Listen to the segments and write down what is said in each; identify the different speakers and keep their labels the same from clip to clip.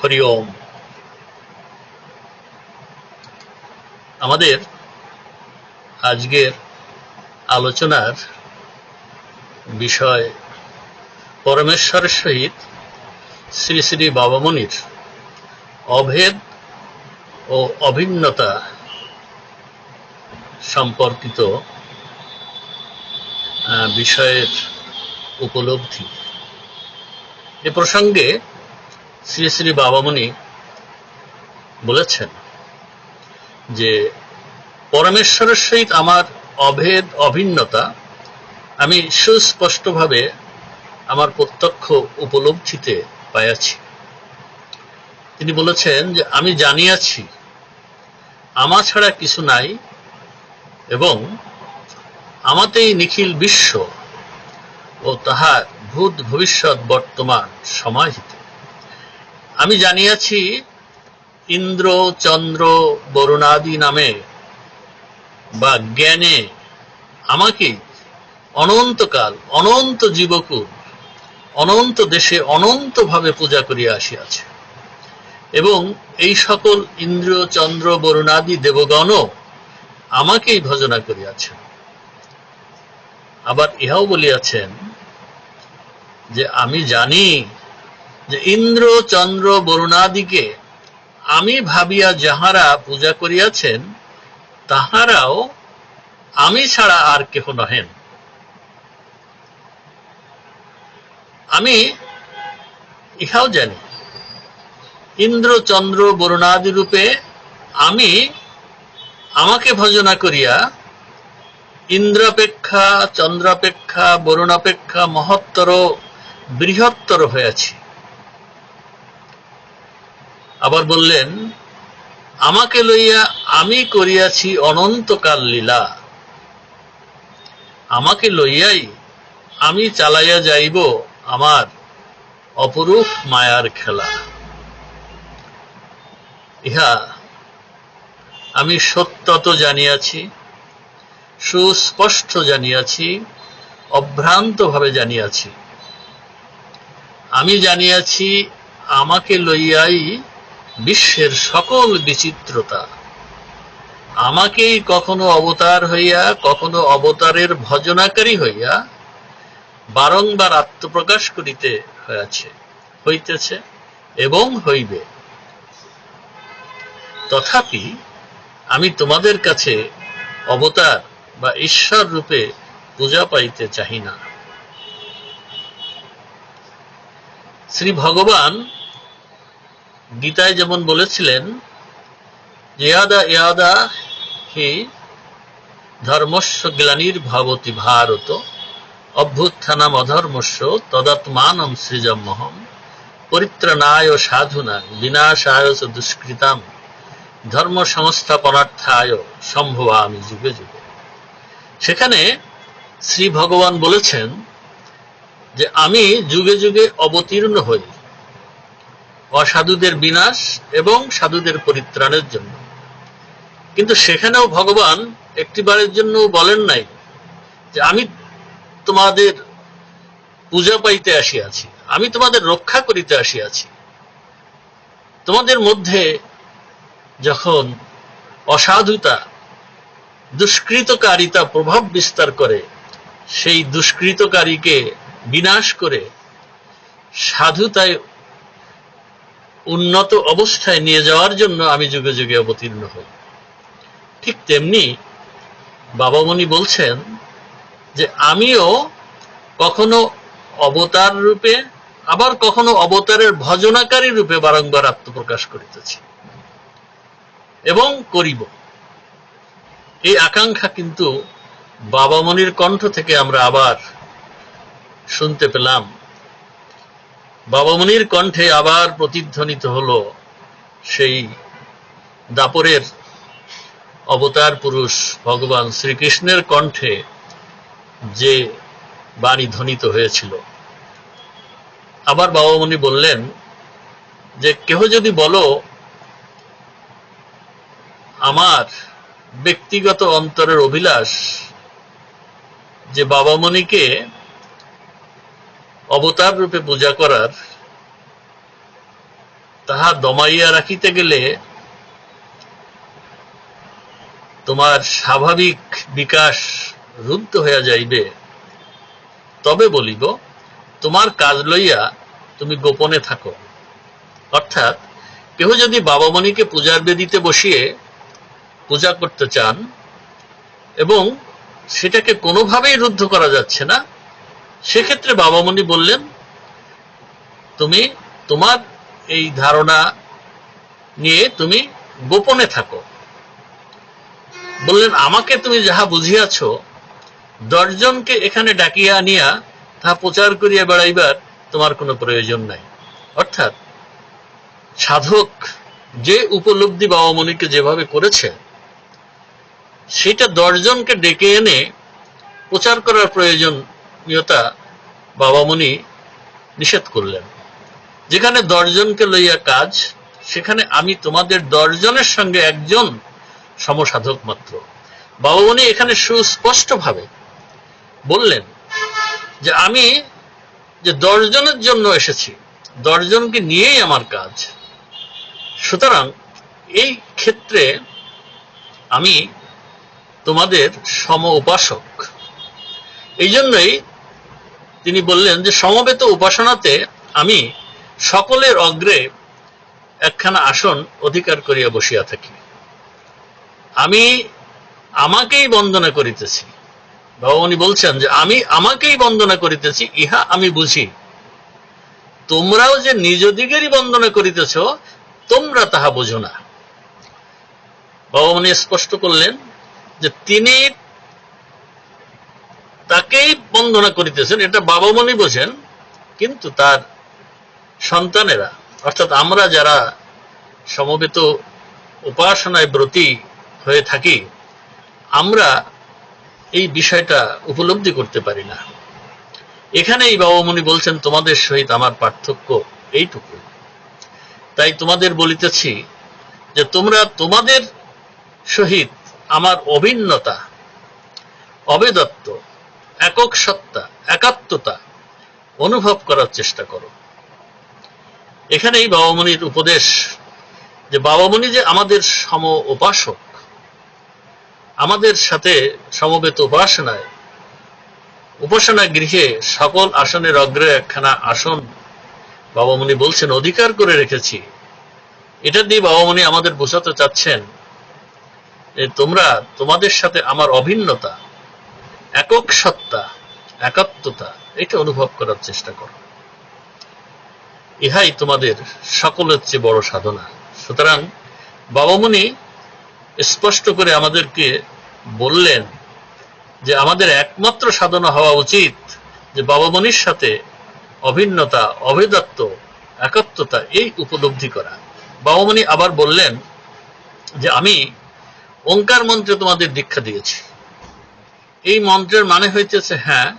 Speaker 1: হরি ওম আমাদের আজকের আলোচনার বিষয় পরমেশ্বরের সহিত শ্রী শ্রী বাবামণির অভেদ ও অভিন্নতা সম্পর্কিত বিষয়ের উপলব্ধি। এ প্রসঙ্গে শ্রী শ্রী বাবামণি বলেছেন যে পরমেশ্বরের সহিত আমার অভেদ, অভিন্নতা আমি সুস্পষ্টভাবে আমার প্রত্যক্ষ উপলব্ধিতে পাইয়াছি। তিনি বলেছেন যে আমি জানিয়াছি, আমা ছাড়া কিছু নাই এবং আমাতেই নিখিল বিশ্ব ও তাহার ভূত ভবিষ্যৎ বর্তমান সমাহিত। আমি জানিয়াছি, ইন্দ্র, চন্দ্র, বরুণাদি নামে বা জ্ঞানে আমাকে অনন্তকাল, অনন্ত জীবকুল অনন্ত দেশে অনন্তভাবে পূজা করিয়া আসিয়াছে। এবং এই সকল ইন্দ্র, চন্দ্র, বরুণাদি দেবগণও আমাকেই ভজনা করিয়াছেন। আবার ইহাও বলিয়াছেন যে, আমি জানি যে ইন্দ্র, চন্দ্র বরুণাদিকে আমি ভাবিয়া যাহারা পূজা করিয়াছেন, তাহারাও আমি ছাড়া আর কেহ নহেন। আমি ইহাও জানি, ইন্দ্র, চন্দ্র বরুণাদি রূপে আমি আমাকে ভজনা করিয়া ইন্দ্রাপেক্ষা, চন্দ্রাপেক্ষা, বরুণাপেক্ষা, মহত্তর, বৃহত্তর হয়েছি আবার বললেন, আমাকে লইয়া আমি করিয়াছি অনন্তকাল লীলা। আমাকে লইয়াই আমি চালাইয়া যাইব আমার অপরূপ মায়ার খেলা। ইহা আমি সত্যত জানিয়াছি, সুস্পষ্ট জানিয়াছি, অভ্রান্তভাবে জানিয়াছি। আমি জানিয়াছি, আমাকে লইয়াই বিশ্বের সকল বিচিত্রতা। আমাকেই কখনো অবতার হইয়া, কখনো অবতারের ভজনাকারী হইয়া বারংবার আত্মপ্রকাশ করিতে হয়েছে, হইতেছে এবং হইবে। তথাপি আমি তোমাদের কাছে অবতার বা ঈশ্বর রূপে পূজা পাইতে চাহি না। শ্রী ভগবান গীতায় যেমন বলেছিলেন, ইয়াদা ইয়াদা হি ধর্মস্য গ্লানির ভবতি ভারত, অভ্যুত্থানাম অধর্মস্য তদাত্মানম সৃজমহম পরিত্রাণায় সাধুনা, বিনাশায় দুষ্কৃতাম ধর্ম সংস্থাপনার্থায় সম্ভবামি যুগে যুগে। সেখানে শ্রী ভগবান বলেছেন যে, আমি যুগে যুগে অবতীর্ণ হই অসাধুদের বিনাশ এবং সাধুদের পরিত্রাণের জন্য। কিন্তু সেখানেও ভগবান একটিবারের জন্য বলেন নাই যে, আমি তোমাদের পূজা পাইতে আসিয়াছি, আমি তোমাদের রক্ষা করিতে আসিয়াছি। তোমাদের মধ্যে যখন অসাধুতা, দুষ্কৃতকারিতা প্রভাব বিস্তার করে, সেই দুষ্কৃতকারীকে বিনাশ করে সাধুতায় উন্নত অবস্থায় নিয়ে যাওয়ার জন্য আমি যুগে যুগে অবতীর্ণ হই। ঠিক তেমনি বাবামণি বলছেন যে, আমিও কখনো অবতার রূপে, আবার কখনো অবতারের ভজনাকারী রূপে বারংবার আত্মপ্রকাশ করিতেছি এবং করিব। এই আকাঙ্ক্ষা কিন্তু বাবামণির কণ্ঠ থেকে আমরা আবার শুনতে পেলাম। বাবামণির কণ্ঠে আবার প্রতিধ্বনিত হল সেই দাপরের অবতার পুরুষ ভগবান শ্রীকৃষ্ণের কণ্ঠে যে বাণী ধ্বনিত হয়েছিল। আবার বাবামণি বললেন যে, কেহ যদি বলো, আমার ব্যক্তিগত অন্তরের অভিলাষ যে বাবামণিকে অবতার রূপে পূজা করার, তাহা দমাইয়া রাখিতে গেলে তোমার স্বাভাবিক বিকাশ রুদ্ধ হইয়া যাইবে। তবে বলিব, তোমার কাজ লইয়া তুমি গোপনে থাকো। অর্থাৎ, কেহ যদি বাবামণিকে পূজার বেদিতে বসিয়ে পূজা করতে চান এবং সেটাকে কোনোভাবেই রুদ্ধ করা যাচ্ছে না সেক্ষেত্রে বাবামণি বললেন, তুমি তোমার এই ধারণা নিয়ে তুমি গোপনে থাকো। বললেন, আমাকে তুমি যাহা বুঝিয়াছ, দশজনকে এখানে ডাকিয়া আনিয়া তাহা প্রচার করিয়া বেড়াইবার তোমার কোনো প্রয়োজন নাই। অর্থাৎ সাধক যে উপলব্ধি বাবামণিকে যেভাবে করেছে, সেটা দশজনকে ডেকে এনে প্রচার করার প্রয়োজনীয়তা বাবামণি নিষেধ করলেন। যেখানে দশজনকে লইয়া কাজ, সেখানে আমি তোমাদের দশজনের সঙ্গে একজন সমসাধক মাত্র। বাবামণি এখানে সুস্পষ্টভাবে বললেন যে, আমি যে দশজনের জন্য এসেছি, দশজনকে নিয়েই আমার কাজ। সুতরাং এই ক্ষেত্রে আমি তোমাদের সম উপাসক এই জন্যই তিনি বললেন যে সমবেত উপাসনাতে আমি সকলের অগ্রে একখানা আসন অধিকার করিয়া বসিয়া থাকি। আমি আমাকেই বন্দনা করিতেছি। ভগবানী বলছেন যে আমি আমাকেই বন্দনা করিতেছি, ইহা আমি বুঝি। তোমরাও যে নিজ দিকেরই বন্দনা করিতেছ, তোমরা তাহা বোঝো না। ভগবানী স্পষ্ট করলেন যে তিনি তাকেই বন্দনা করিতেছেন, এটা বাবা বাবামণি বোঝেন, কিন্তু তার সন্তানেরা, অর্থাৎ আমরা যারা সমবেত উপাসনায় ব্রতী হয়ে থাকি, আমরা এই বিষয়টা উপলব্ধি করতে পারি না। এখানে এখানেই বাবামণি বলছেন, তোমাদের সহিত আমার পার্থক্য এইটুকু। তাই তোমাদের বলিতেছি যে তোমরা তোমাদের সহিত আমার অভিন্নতা অবেদত্ব একক সত্তা, একাত্মতা অনুভব করার চেষ্টা করো। এখানেই বাবামণির উপদেশ যে বাবামণি যে আমাদের সম উপাসক, আমাদের সাথে সমবেত উপাসনায় উপাসনা গৃহে সকল আসনের অগ্রে একখানা আসন বাবামণি বলছেন, অধিকার করে রেখেছি। এটা দিয়ে বাবামণি আমাদের বোঝাতে চাচ্ছেন তোমরা তোমাদের সাথে আমার অভিন্নতা একক সত্তা, একাত্মতা, এটা অনুভব করার চেষ্টা করো। ইহাই তোমাদের সকলের চেয়ে বড় সাধনা। সুতরাং বাবামণি স্পষ্ট করে আমাদেরকে বললেন যে আমাদের একমাত্র সাধনা হওয়া উচিত যে বাবামণির সাথে অভিন্নতা অভেদাত্ম একাত্মতা, এই উপলব্ধি করা। বাবামণি আবার বললেন যে আমি ওঙ্কার মন্ত্রে তোমাদের দীক্ষা দিয়েছি। এই মন্ত্রের মানে হইতেছে হ্যাঁ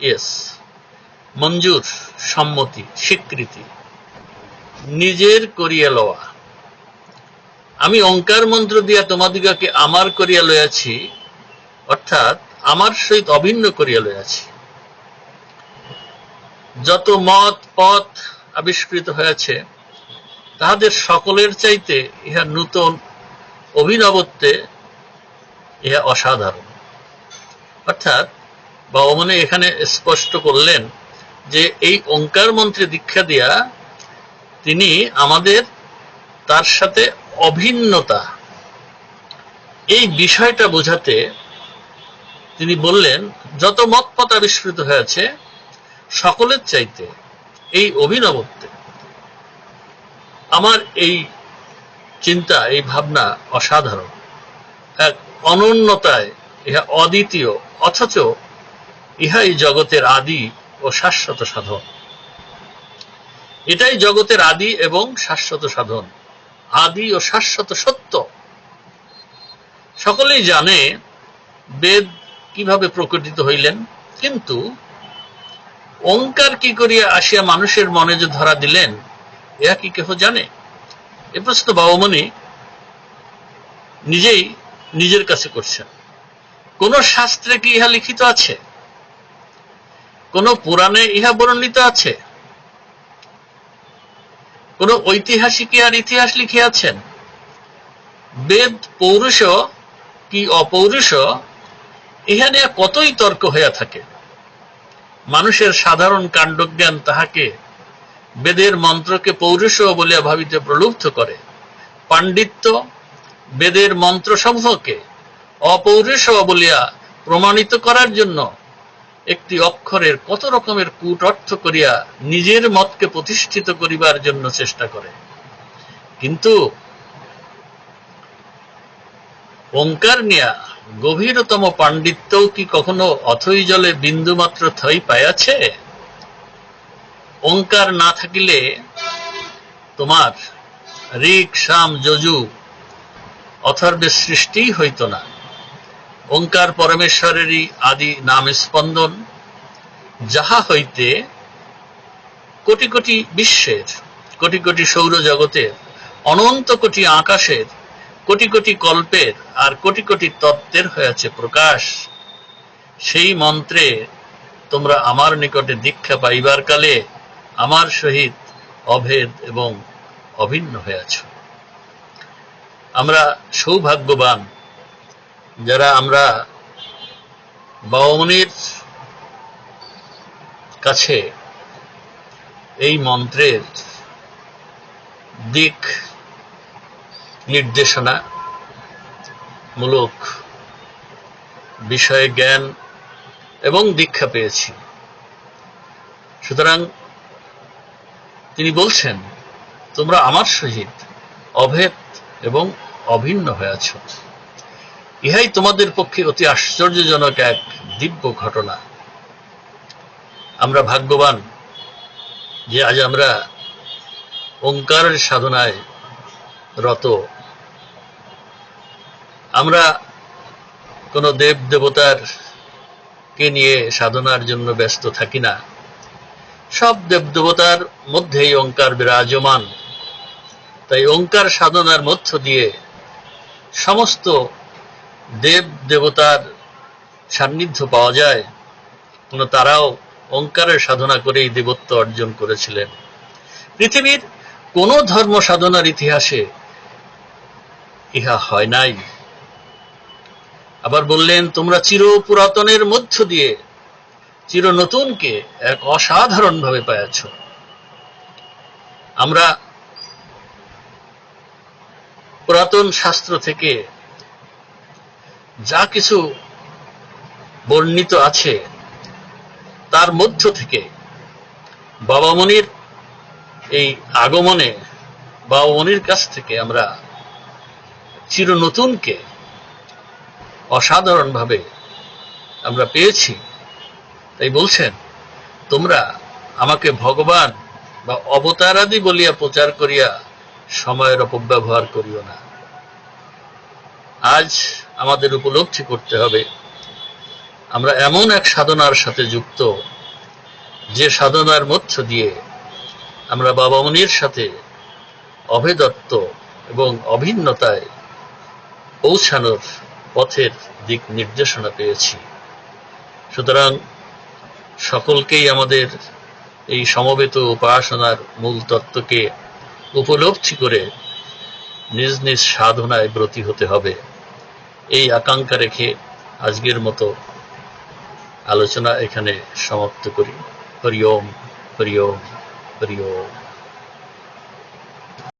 Speaker 1: ইয়েস মঞ্জুর, সম্মতি, স্বীকৃতি, নিজের করিয়া লওয়া। আমি অঙ্কার মন্ত্র দিয়া তোমাদিগকে আমার করিয়া লইয়াছি, অর্থাৎ আমার সহিত অভিন্ন করিয়া লইয়াছি। যত মত, পথ আবিষ্কৃত হয়েছে, তাহাদের সকলের চাইতে ইহা নূতন অভিনবত্বে ইহা অসাধারণ। অর্থাৎ বাবা ভগবানে এখানে স্পষ্ট করলেন যে এই ওঙ্কার মন্ত্রে দীক্ষা দিয়া তিনি আমাদের তার সাথে অভিন্নতা। এই বিষয়টা বোঝাতে তিনি বললেন, যত মতপথ আবিষ্কৃত হয়েছে, সকলের চাইতে এই অভিনবত্বে। আমার এই চিন্তা, এই ভাবনা অসাধারণ। এক অনন্যতায় ইহা অদ্বিতীয়, অথচ ইহাই জগতের আদি ও শাশ্বত সাধন। এটাই জগতের আদি এবং শাশ্বত সাধন। আদি ও শাশ্বত সত্য। সকলেই জানে বেদ কীভাবে প্রকটিত হইলেন, কিন্তু ওঙ্কার কি করিয়া আসিয়া মানুষের মনে যে ধরা দিলেন ইহা কি কেহ জানে? এ প্রশ্ন বাবমণি নিজেই নিজের কাছে করছেন। কোন শাস্ত্রে কি ইহা লিখিত আছে? কোন পুরাণে ইহা বর্ণিত আছে? কোন ঐতিহাসিক আর ইতিহাস লিখিয়াছেন? বেদ পৌরুষ কি অপৌরুষ, ইহা নিয়ে কতই তর্ক হইয়া থাকে। মানুষের সাধারণ কাণ্ডজ্ঞান তাহাকে বেদের মন্ত্রকে পৌরুষ বলিয়া ভাবিতে প্রলুব্ধ করে। পাণ্ডিত্য বেদের মন্ত্রসমূহকে অপৌরুষ বলিয়া প্রমাণিত করার জন্য একটি অক্ষরের কত রকমের কূট অর্থ করিয়া নিজের মতকে প্রতিষ্ঠিত করিবার জন্য চেষ্টা করে। কিন্তু ওঙ্কার নিয়া গভীরতম পাণ্ডিত্যও কি কখনো অথই জলে বিন্দুমাত্র থই পাইয়াছে? ওঙ্কার না থাকিলে তোমার ঋক শাম যজু, অথর্বের সৃষ্টি হইত না। ওঙ্কার পরমেশ্বরেরই আদি নাম স্পন্দন যাহা হইতে কোটি কোটি বিশ্বের, কোটি কোটি সৌরজগতের, অনন্ত কোটি আকাশের, কোটি কোটি কল্পের আর কোটি কোটি তত্ত্বের হয়েছে প্রকাশ। সেই মন্ত্রে তোমরা আমার নিকটে দীক্ষা পাইবার কালে আমার সহিত অভেদ এবং অভিন্ন হয়েছ আমরা সৌভাগ্যবান যারা আমরা বাউমনির কাছে এই মন্ত্রের দিক নির্দেশনা মূলক বিষয়ে জ্ঞান এবং দীক্ষা পেয়েছি। সুতরাং তিনি বলছেন, তোমরা আমার সহিত অভেদ এবং অভিন্ন হয়েছ ইহাই তোমাদের পক্ষে অতি আশ্চর্যজনক এক দিব্য ঘটনা। আমরা ভাগ্যবান যে আজ আমরা ওঙ্কারের সাধনায় রত। আমরা কোনো দেব দেবতার কে নিয়ে সাধনার জন্য ব্যস্ত থাকি না। সব দেব দেবতার মধ্যেই ওঙ্কার বিরাজমান। তাই ওঙ্কার সাধনার মধ্য দিয়ে সমস্ত দেব দেবতার সান্নিধ্য পাওয়া যায়, কোনো তারাও ওঙ্কারের সাধনা করেই দেবত্ব অর্জন করেছিলেন। পৃথিবীর কোন ধর্ম সাধনার ইতিহাসে ইহা হয় নাই। আবার বললেন, তোমরা চির পুরাতনের মধ্য দিয়ে চির নতুনকে এক অসাধারণ ভাবে পাইয়াছ। আমরা পুরাতন শাস্ত্র থেকে যা কিছু বর্ণিত আছে, তার মধ্য থেকে বাবামনির এই আগমনে বাবামনির কাছ থেকে আমরা চির নতুনকে অসাধারণভাবে আমরা পেয়েছি। তাই বলছেন, তোমরা আমাকে ভগবান বা অবতারাদি বলিয়া প্রচার করিয়া সময়ের অপব্যবহার করিও না। আজ আমাদের উপলব্ধি করতে হবে, আমরা এমন এক সাধনার সাথে যুক্ত, যে সাধনার মধ্য দিয়ে আমরা বাবা মনির সাথে অভেদত্ব এবং অভিন্নতায় পৌঁছানোর পথের দিক নির্দেশনা পেয়েছি। সুতরাং সকলকেই আমাদের এই সমবেত উপাসনার মূল তত্ত্বকে উপলব্ধি করে নিজ নিজ সাধনায় ব্রতী হতে হবে। এই আকাঙ্ক্ষা রেখে আজকের মতো আলোচনা এখানে সমাপ্ত করি। হরিওম হরিওম হরিওম হরি ওম।